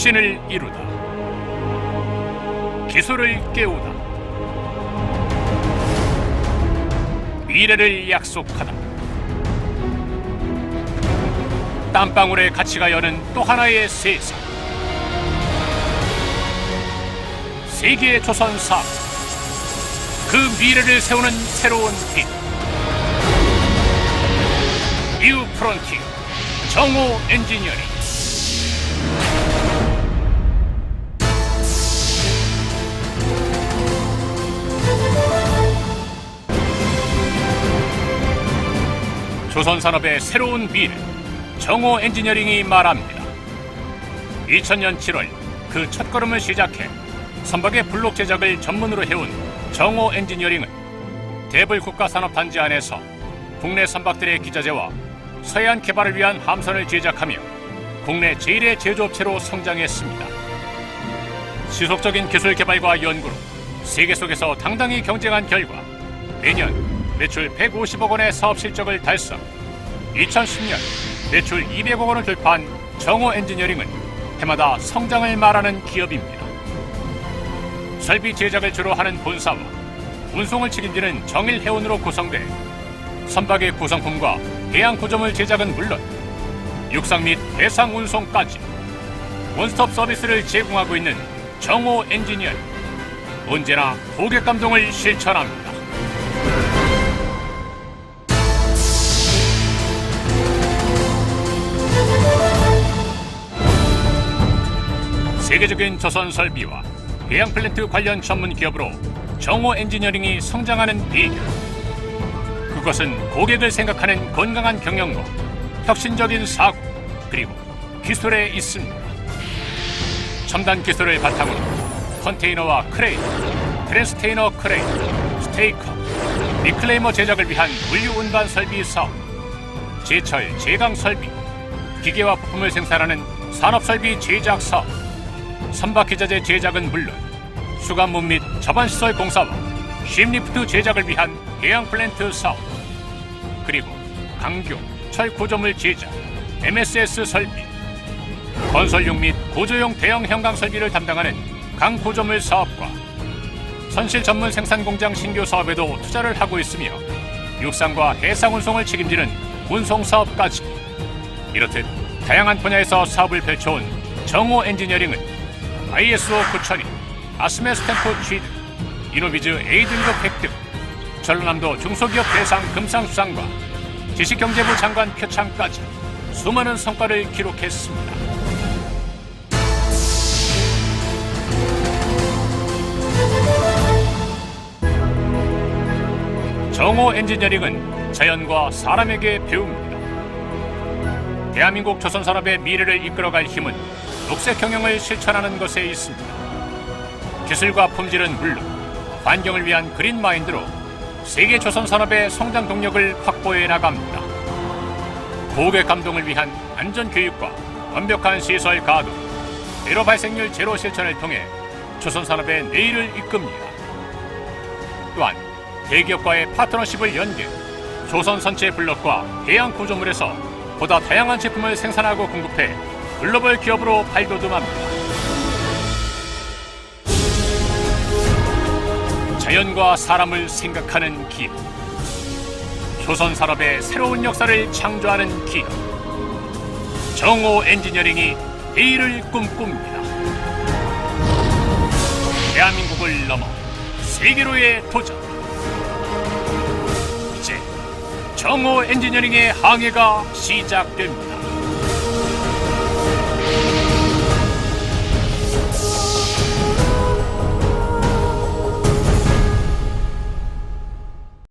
신을 이루다. 기술을 깨우다. 미래를 약속하다. 땀방울의 가치가 여는 또 하나의 세상. 세계의 조선 사 그 미래를 세우는 새로운 빛. 뉴 프론티어 정오 엔지니어링. 조선 산업의 새로운 미래 정오 엔지니어링이 말합니다. 2000년 7월 그 첫걸음을 시작해 선박의 블록 제작을 전문으로 해온 정오 엔지니어링은 대불 국가산업단지 안에서 국내 선박들의 기자재와 서해안 개발을 위한 함선을 제작하며 국내 제1의 제조업체로 성장했습니다. 지속적인 기술 개발과 연구로 세계 속에서 당당히 경쟁한 결과 매년 매출 150억 원의 사업 실적을 달성. 2010년 매출 200억 원을 돌파한 정호 엔지니어링은 해마다 성장을 말하는 기업입니다. 설비 제작을 주로 하는 본사와 운송을 책임지는 정일 해운으로 구성돼 선박의 구성품과 해양 구조물 제작은 물론 육상 및 해상 운송까지 원스톱 서비스를 제공하고 있는 정호 엔지니어 언제나 고객 감동을 실천합니다. 세계적인 조선 설비와 해양 플랜트 관련 전문 기업으로 정호 엔지니어링이 성장하는 비결. 그것은 고객을 생각하는 건강한 경영과 혁신적인 사고 그리고 기술에 있습니다. 첨단 기술을 바탕으로 컨테이너와 크레인, 트랜스테이너 크레인, 스테이커, 리클레이머 제작을 위한 물류 운반 설비 사업, 제철 제강 설비, 기계와 부품을 생산하는 산업 설비 제작 사업, 선박 기자재 제작은 물론 수간문 및 저반시설 공사와 쉽리프트 제작을 위한 해양 플랜트 사업 그리고 강교, 철 구조물 제작, MSS 설비 건설용 및 구조용 대형 형강 설비를 담당하는 강 구조물 사업과 선실 전문 생산 공장 신규 사업에도 투자를 하고 있으며 육상과 해상 운송을 책임지는 운송 사업까지. 이렇듯 다양한 분야에서 사업을 펼쳐온 정호 엔지니어링은 ISO 9000이 아스메 스탬프 취득, 이노비즈 A 등급 획득, 전라남도 중소기업 대상 금상수상과 지식경제부 장관 표창까지 수많은 성과를 기록했습니다. 정호 엔지니어링은 자연과 사람에게 배웁니다. 대한민국 조선산업의 미래를 이끌어갈 힘은 녹색 경영을 실천하는 것에 있습니다. 기술과 품질은 물론 환경을 위한 그린 마인드로 세계 조선 산업의 성장 동력을 확보해 나갑니다. 고객 감동을 위한 안전 교육과 완벽한 시설 가동, 제로 발생률 제로 실천을 통해 조선 산업의 내일을 이끕니다. 또한 대기업과의 파트너십을 연계, 조선 선체 블록과 해양 구조물에서 보다 다양한 제품을 생산하고 공급해 글로벌 기업으로 발돋움합니다. 자연과 사람을 생각하는 기업. 조선 산업의 새로운 역사를 창조하는 기업. 정호 엔지니어링이 내일을 꿈꿉니다. 대한민국을 넘어 세계로의 도전. 이제 정호 엔지니어링의 항해가 시작됩니다.